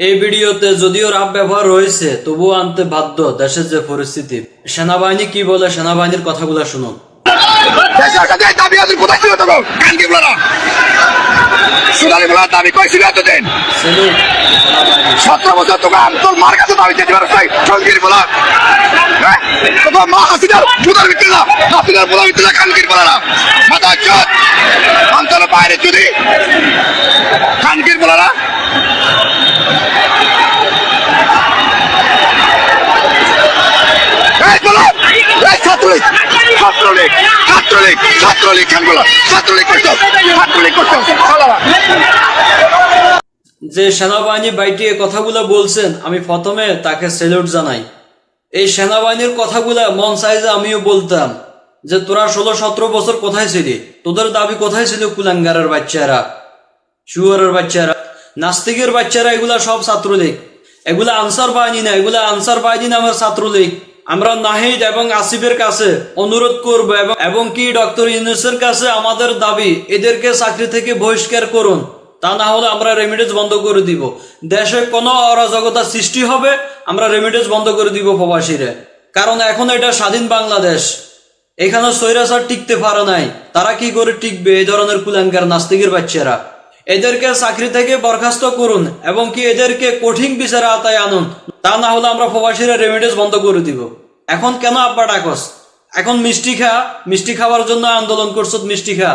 এই ভিডিওতে যদিও রাব ব্যবহার রয়েছে তবুও আনতে বাধ্য দেশের যে পরিস্থিতি। সেনাবাহিনী কি বলে সেনাবাহিনীর কথাগুলো শুনুন। সতেরো বছর তোকে তোর মার কাছে দাবি পারো হ্যাঁ? মা হাসিনার বুদার ভিতরে না হাসিনার বুদার ভিতরে না কানকির বলারা মাথা চোদ অন্তর বাইরে যদি কানকির বলারা এই বলো এই ছাত্রলীগ যে সেনাবাহিনী বাইটি এই কথাগুলো বলছেন, আমি প্রথমে তাকে সেলুট জানাই। এই সেনাবাহিনীর কথাগুলা মন চাইজে আমিও বলতাম যে, তোরা ষোলো সতেরো বছর কোথায় ছিলি? তোদের দাবি কোথায় ছিল কুলাঙ্গারের বাচ্চারা, শুয়ারের বাচ্চারা, নাস্তিকের বাচ্চারা? এগুলা সব ছাত্রলীগ। এগুলা আনসার বাহিনী না, এগুলা আনসার বাহিনী নামের ছাত্রলীগ। আমরা নাহিদ এবং আসিফের কাছে অনুরোধ করব এবং এবং কি ডক্টর ইউনুসের কাছে আমাদের দাবি, এদেরকে চাকরি থেকে বহিষ্কার করুন। তা না হলে আমরা রেমিডেন্স বন্ধ করে দিব। দেশে কোনো অরাজকতা সৃষ্টি হবে, আমরা রেমিডেন্স বন্ধ করে দিব প্রবাসীরা। কারণ এখন এটা স্বাধীন বাংলাদেশ। এখানে সৈরাচার টিকতে পারে নাই। তারা কি করে টিকবে? এই ধরনের কুলাঙ্কার নাস্তিকের বাচ্চারা। এদেরকে চাকরি থেকে বরখাস্ত করুন এবং কি এদেরকে কঠিন বিচারে আতায় আনুন? তা না হলে আমরা প্রবাসীরা রেমিডিস বন্ধ করে দিব। এখন কেন আব্বা ডাকস? এখন মিষ্টি খা, মিষ্টি খাওয়ার জন্য আন্দোলন করছ মিষ্টি খা।